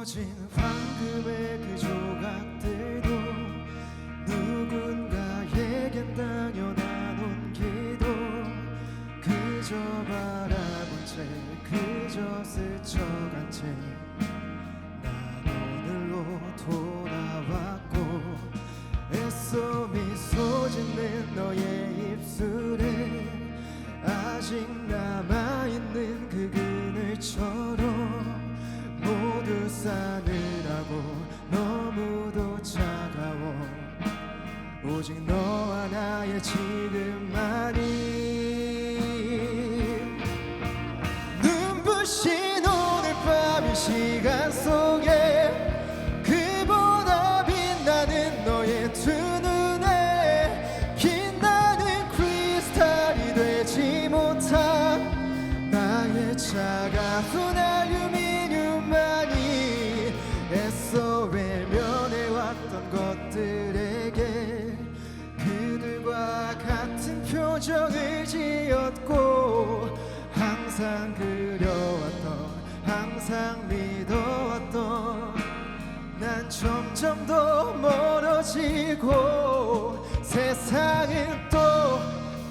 부서진 황금의 그 조각들도 누군가에겐 당연한 온기도 그저 바라본 채 그저 스쳐간 채 지금만이 눈부신 오늘 밤이 시간 속에 그보다 빛나는 너의 두 눈에 빛나는 크리스탈이 되지 못한 나의 차가운 알루미늄만이 애써 외면해왔던 것들에 표정을 지었고 항상 그려왔던 항상 믿어왔던 난 점점 더 멀어지고 세상은 또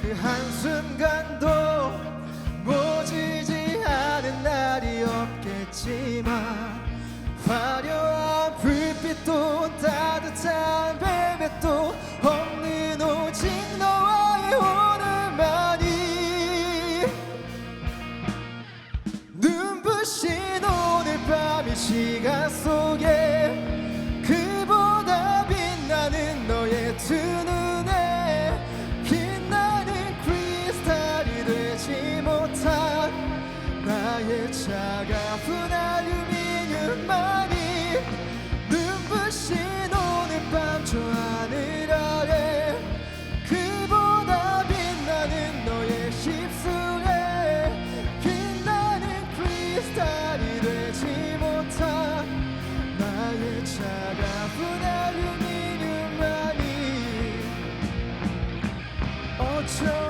그 한순간도 차가운 알루미늄만이 눈부신 오늘 밤 저 하늘 아래 그보다 빛나는 너의 입술에 빛나는 크리스탈이 되지 못한 나의 차가운 알루미늄만이 어쩌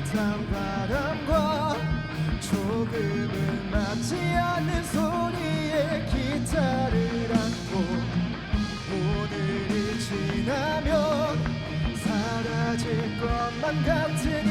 따뜻한 바람과 조금은 맞지 않는 소리에 기타를 안고 오늘이 지나면 사라질 것만 같은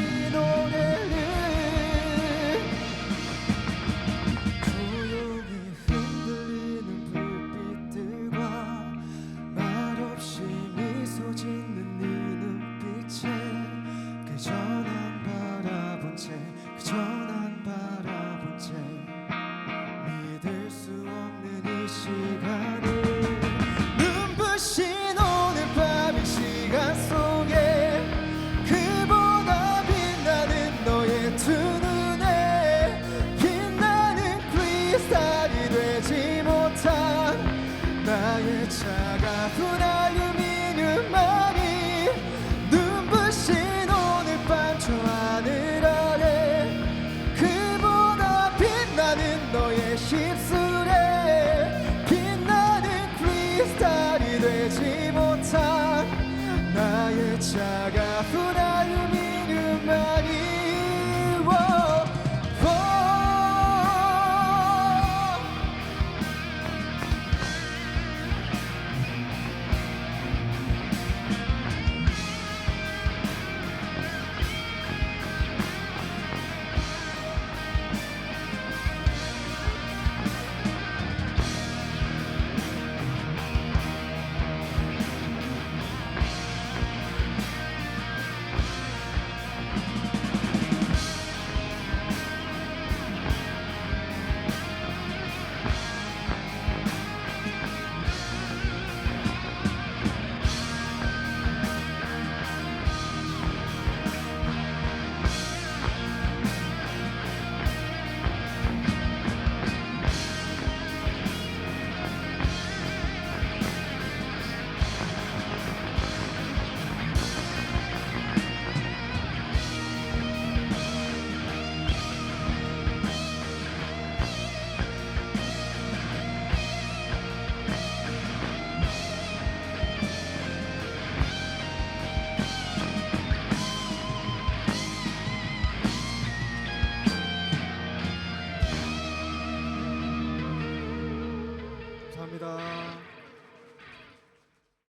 그저 난 바라본 채 믿을 수 없는 이 시간을 눈부신 오늘 밤이 시간 속에 그보다 빛나는 너의 두 눈에 빛나는 크리스탈이 되지 못한 나의 차가운